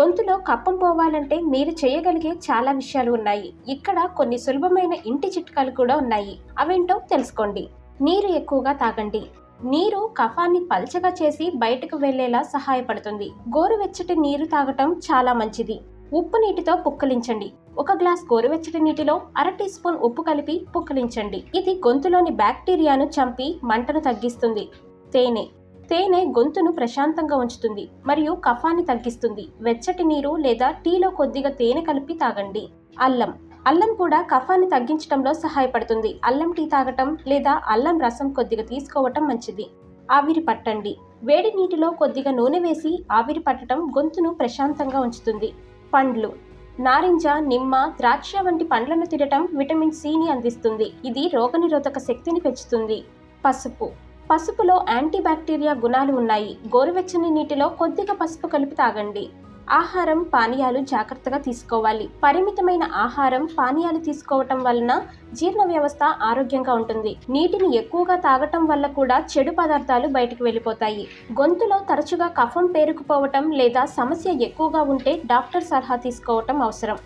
గొంతులో కప్పం పోవాలంటే మీరు చేయగలిగే చాలా విషయాలు ఉన్నాయి. ఇక్కడ కొన్ని సులభమైన ఇంటి చిట్కాలు కూడా ఉన్నాయి. అవేంటో తెలుసుకోండి. నీరు ఎక్కువగా తాగండి. నీరు కఫాన్ని పల్చగా చేసి బయటకు వెళ్ళేలా సహాయపడుతుంది. గోరువెచ్చటి నీరు తాగటం చాలా మంచిది. ఉప్పు నీటితో పుక్కలించండి. ఒక గ్లాస్ గోరువెచ్చటి నీటిలో అర టీ స్పూన్ ఉప్పు కలిపి పుక్కలించండి. ఇది గొంతులోని బ్యాక్టీరియాను చంపి మంటను తగ్గిస్తుంది. తేనె తేనె గొంతును ప్రశాంతంగా ఉంచుతుంది మరియు కఫాన్ని తగ్గిస్తుంది. వెచ్చటి నీరు లేదా టీలో కొద్దిగా తేనె కలిపి తాగండి. అల్లం. అల్లం కూడా కఫాన్ని తగ్గించడంలో సహాయపడుతుంది. అల్లం టీ తాగటం లేదా అల్లం రసం కొద్దిగా తీసుకోవటం మంచిది. ఆవిరి పట్టండి. వేడి నీటిలో కొద్దిగా నూనె వేసి ఆవిరి పట్టడం గొంతును ప్రశాంతంగా ఉంచుతుంది. పండ్లు. నారింజ నిమ్మ ద్రాక్ష వంటి పండ్లను తినటం విటమిన్ సిని అందిస్తుంది. ఇది రోగనిరోధక శక్తిని పెంచుతుంది. పసుపు. పసుపులో యాంటీబ్యాక్టీరియా గుణాలు ఉన్నాయి. గోరువెచ్చని నీటిలో కొద్దిగా పసుపు కలిపి తాగండి. ఆహారం పానీయాలు జాగ్రత్తగా తీసుకోవాలి. పరిమితమైన ఆహారం పానీయాలు తీసుకోవటం వలన జీర్ణ వ్యవస్థ ఆరోగ్యంగా ఉంటుంది. నీటిని ఎక్కువగా తాగటం వల్ల కూడా చెడు పదార్థాలు బయటికి వెళ్ళిపోతాయి. గొంతులో తరచుగా కఫం పేరుకుపోవటం లేదా సమస్య ఎక్కువగా ఉంటే డాక్టర్ సలహా తీసుకోవటం అవసరం.